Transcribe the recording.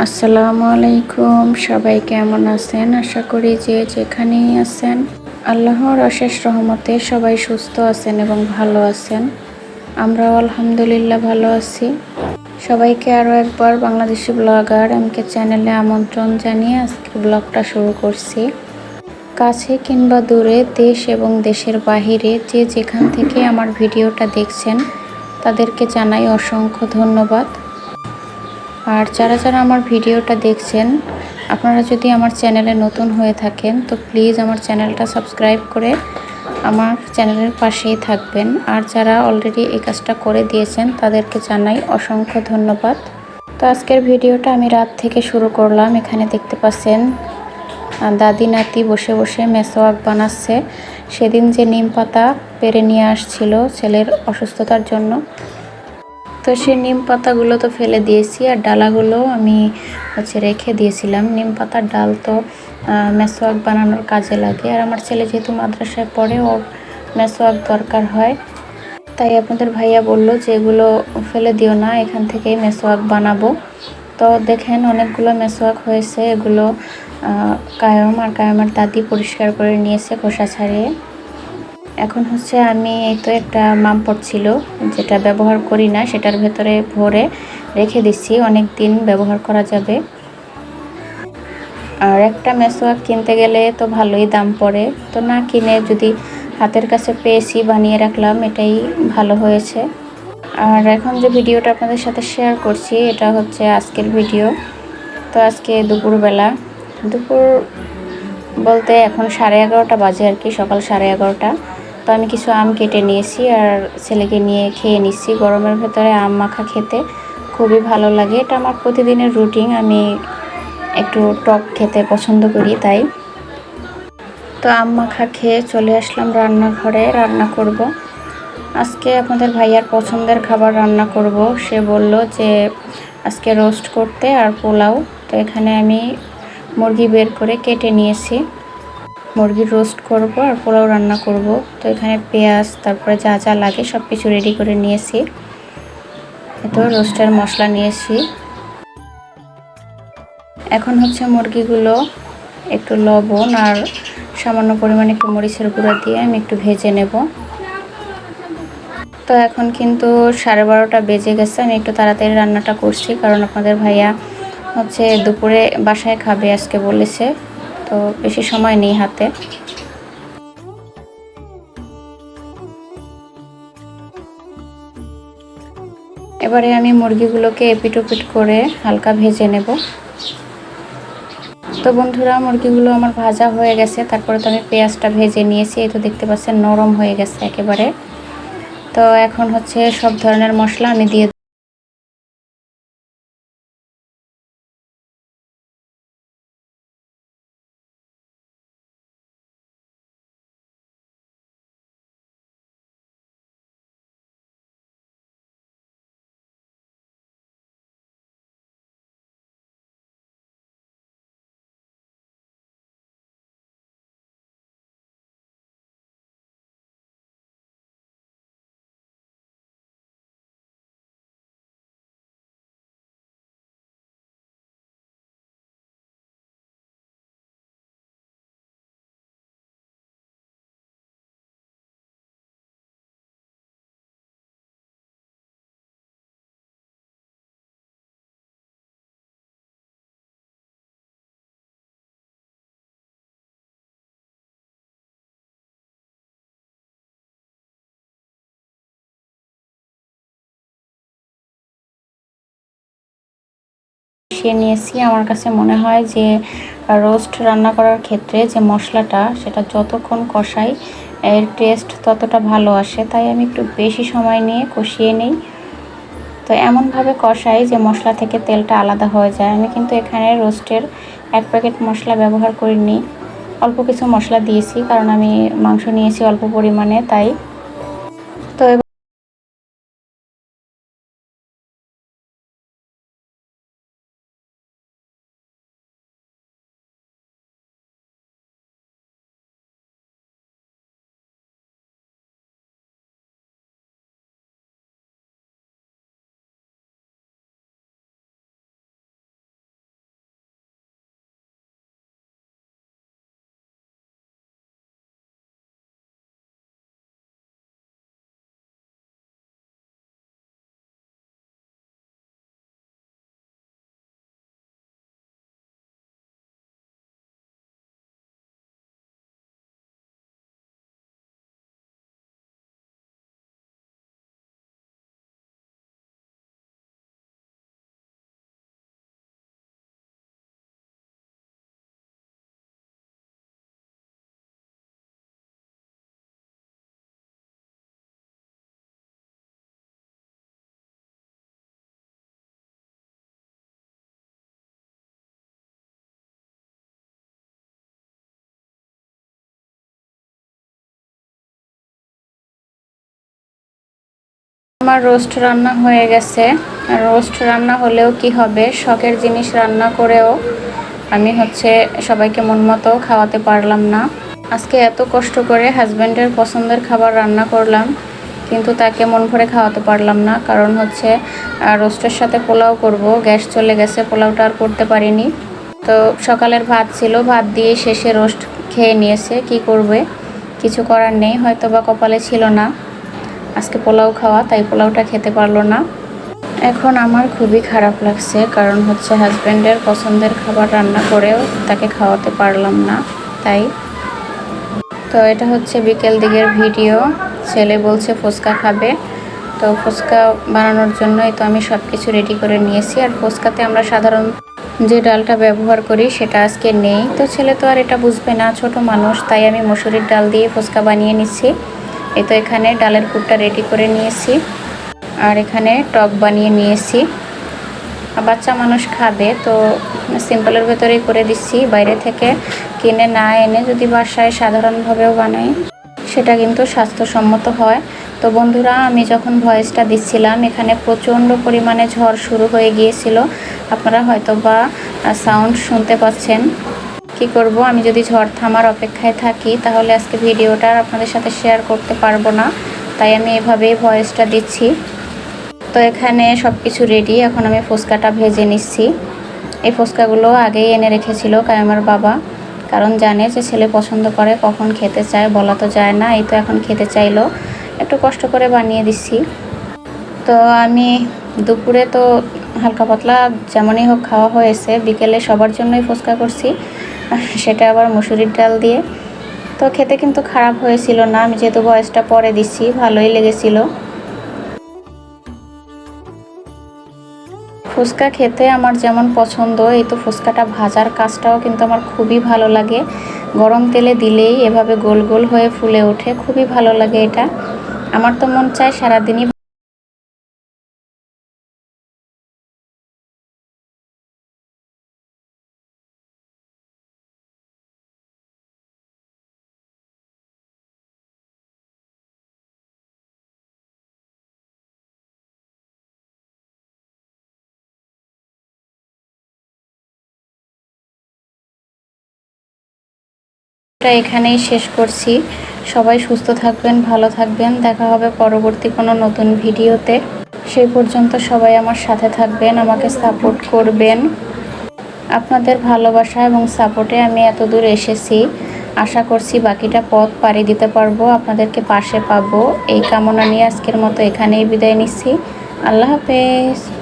আসসালামু আলাইকুম। সবাই কেমন আছেন? আশা করি যে যেখানেই আছেন, আল্লাহর অশেষ রহমতে সবাই সুস্থ আছেন এবং ভালো আছেন। আমরাও আলহামদুলিল্লাহ ভালো আছি। সবাইকে আরও একবার বাংলাদেশি ব্লগার এমকে চ্যানেলে আমন্ত্রণ জানিয়ে আজকে ব্লগটা শুরু করছি। কাছে কিংবা দূরে দেশ এবং দেশের বাহিরে যে যেখান থেকে আমার ভিডিওটা দেখছেন, তাদেরকে জানাই অসংখ্য ধন্যবাদ। আর যারা যারা আমার ভিডিওটা দেখছেন, আপনারা যদি আমার চ্যানেলে নতুন হয়ে থাকেন, তো প্লিজ আমার চ্যানেলটা সাবস্ক্রাইব করে আমার চ্যানেলের পাশেই থাকবেন। আর যারা অলরেডি এই কাজটা করে দিয়েছেন, তাদেরকে জানাই অসংখ্য ধন্যবাদ। তো আজকের ভিডিওটা আমি রাত থেকে শুরু করলাম। এখানে দেখতে পাচ্ছেন দাদি নাতি বসে বসে মেসোয়াক বানাচ্ছে। সেদিন যে নিম পাতা পেরে নিয়ে আসছিল ছেলের অসুস্থতার জন্য তো সেই নিম পাতাগুলো তো ফেলে দিয়েছি আর ডালাগুলো আমি হচ্ছে রেখে দিয়েছিলাম। নিম পাতার ডাল তো মেসোয়াক বানানোর কাজে লাগে। আর আমার ছেলে যেহেতু মাদ্রাসায় পড়ে, ওর মেসোয়াক দরকার হয়। তাই আপনাদের ভাইয়া বলল যে এগুলো ফেলে দিও না, এখান থেকেই মেসোয়াক বানাবো। তো দেখেন অনেকগুলো মেসোয়াক হয়েছে, এগুলো কায়ম আর কায়মের দাদি পরিষ্কার করে নিয়েছে খোসা ছাড়িয়ে। এখন হচ্ছে আমি এই তো একটা মামপট ছিল, যেটা ব্যবহার করি না, সেটার ভেতরে ভরে রেখে দিচ্ছি, অনেক দিন ব্যবহার করা যাবে। আর একটা মেসোয়াক কিনতে গেলে তো ভালোই দাম পড়ে, তো না কিনে যদি হাতের কাছে পেয়েছি, বানিয়ে রাখলাম, এটাই ভালো হয়েছে। আর এখন যে ভিডিওটা আপনাদের সাথে শেয়ার করছি, এটা হচ্ছে আজকের ভিডিও। তো আজকে দুপুরবেলা, দুপুর বলতে এখন সাড়ে এগারোটা বাজে আর কি, সকাল সাড়ে এগারোটা। তো আমি কিছু আম কেটে নিয়েছি আর ছেলেকে নিয়ে খেয়ে নিচ্ছি। গরমের ভেতরে আম মাখা খেতে খুবই ভালো লাগে। এটা আমার প্রতিদিনের রুটিন আমি একটু টক খেতে পছন্দ করি তাই। তো আম মাখা খেয়ে চলে আসলাম রান্নাঘরে, রান্না করব। আজকে আপনাদের ভাইয়ার পছন্দের খাবার রান্না করব। সে বলল যে আজকে রোস্ট করতে আর পোলাও। তো এখানে আমি মুরগি বের করে কেটে নিয়েছি। মুরগির রোস্ট করব আর পোলাও রান্না করব। তো এখানে পেঁয়াজ, তারপরে যা যা লাগে সব কিছু রেডি করে নিয়েছি। এতো রোস্টের মশলা নিয়েছি। এখন হচ্ছে মুরগিগুলো একটু লবণ আর সামান্য পরিমাণে একটু মরিচের গুঁড়া দিয়ে আমি একটু ভেজে নেব। তো এখন কিন্তু সাড়ে বারোটা বেজে গেছে, আমি একটু তাড়াতাড়ি রান্নাটা করছি কারণ আপনাদের ভাইয়া হচ্ছে দুপুরে বাসায় খাবে আজকে বলেছে। তো বেশি সময় নেই হাতে। এবারে আমি মুরগিগুলোকে এপিটোপিট করে হালকা ভেজে নেব। তো বন্ধুরা, মুরগিগুলো আমার ভাজা হয়ে গেছে। তারপরে তো আমি পেঁয়াজটা ভেজে নিয়েছি। এই তো দেখতে পাচ্ছেন নরম হয়ে গেছে একেবারে। তো এখন হচ্ছে সব ধরনের মশলা আমি দিয়ে মিশিয়ে নিয়েছি। আমার কাছে মনে হয় যে রোস্ট রান্না করার ক্ষেত্রে যে মশলাটা, সেটা যতক্ষণ কষাই, এর টেস্ট ততটা ভালো আসে। তাই আমি একটু বেশি সময় নিয়ে কষিয়ে নিই। তো এমনভাবে কষাই যে মশলা থেকে তেলটা আলাদা হয়ে যায়। আমি কিন্তু এখানে রোস্টের এক প্যাকেট মশলা ব্যবহার করিনি। অল্প কিছু মশলা দিয়েছি, কারণ আমি মাংস নিয়েছি অল্প পরিমাণে, তাই আমার রোস্ট রান্না হয়ে গেছে। রোস্ট রান্না হলেও কি হবে? শখের জিনিস রান্না করেও আমি হচ্ছে সবাইকে মন মতো খাওয়াতে পারলাম না। আজকে এত কষ্ট করে হাজব্যান্ডের পছন্দের খাবার রান্না করলাম, কিন্তু তাকে মন ভরে খাওয়াতে পারলাম না। কারণ হচ্ছে রোস্টের সাথে পোলাও করব, গ্যাস চলে গেছে, পোলাওটা আর করতে পারিনি। তো সকালের ভাত ছিল, ভাত দিয়ে শেষে রোস্ট খেয়ে নিয়েছে, কি করবে? কিছু করার নেই হয়তো বা কপালে ছিল না। আজকে পোলাও খাওয়া, তাই পোলাওটা খেতে পারল না। এখন আমার খুবই খারাপ লাগছে, কারণ হচ্ছে হাজব্যান্ডের পছন্দের খাবার রান্না করেও তাকে খাওয়াতে পারলাম না, তাই। তো এটা হচ্ছে বিকেল দিকের ভিডিও, ছেলে বলছে ফুচকা খাবে। তো ফুচকা বানানোর জন্যই তো আমি সব কিছু রেডি করে নিয়েছি, আর ফুচকাতে আমরা সাধারণ যে ডালটা ব্যবহার করি সেটা আজকে নেই। তো ছেলে তো আর এটা বুঝবে না, ছোট মানুষ, তাই আমি মসুরির ডাল দিয়ে ফুচকা বানিয়ে নিচ্ছি। এই তো এখানে ডালের পুরটা রেডি করে নিয়েছি। আর এখানে টক বানিয়ে নিয়েছি। বাচ্চা মানুষ খাবে, তো সিম্পলের ভেতরেই করে দিচ্ছি। বাইরে থেকে কিনে না এনে যদি বাসায় সাধারণভাবেও বানাই, সেটা কিন্তু স্বাস্থ্যসম্মত হয়। তো বন্ধুরা, আমি যখন ভয়েসটা দিচ্ছিলাম, এখানে প্রচণ্ড পরিমাণে ঝড় শুরু হয়ে গিয়েছিল। আপনারা হয়তো বা সাউন্ড শুনতে পাচ্ছেন। কি করব? আমি যদি ঝড় থামার অপেক্ষায় থাকি, তাহলে আজকে ভিডিওটা আপনাদের সাথে শেয়ার করতে পারব না। তাই আমি এভাবেই ভয়েসটা দিচ্ছি। তো এখানে সব কিছু রেডি এখন আমি ফুচকাটা ভেজে নিচ্ছি। এই ফুচকাগুলো আগেই এনে রেখেছিল কায়মার বাবা। কারণ জানে যে ছেলে পছন্দ করে কখন খেতে চায়, বলা তো যায় না, এই তো এখন খেতে চাইলো। একটু কষ্ট করে বানিয়ে দিচ্ছি। তো আমি দুপুরে তো হালকা পাতলা যেমনই হোক খাওয়া হয়েছে, বিকেলে সবার জন্যই ফুচকা করছি। সেটা আবার মুসুরির ডাল দিয়ে। তো খেতে কিন্তু খারাপ হয়েছিল না, আমি যেহেতু বয়সটা পরে দিচ্ছি, ভালোই লেগেছিলো। ফুচকা খেতে আমার যেমন পছন্দ, এই তো ফুচকাটা ভাজার কাজটাও কিন্তু আমার খুবই ভালো লাগে। গরম তেলে দিলেই এভাবে গোল গোল হয়ে ফুলে ওঠে, খুবই ভালো লাগে এটা। আমার তো মন চায় সারাদিনই এখানেই শেষ করছি। সবাই সুস্থ থাকবেন, ভালো থাকবেন। দেখা হবে পরবর্তী কোনো নতুন ভিডিওতে। সেই পর্যন্ত সবাই আমার সাথে থাকবেন, আমাকে সাপোর্ট করবেন। আপনাদের ভালোবাসা এবং সাপোর্টে আমি এত দূর এসেছি। আশা করছি বাকিটা পথ পাড়ি দিতে পারব, আপনাদেরকে পাশে পাবো। এই কামনা নিয়ে আজকের মতো এখানেই বিদায় নিচ্ছি। আল্লাহ হাফেজ।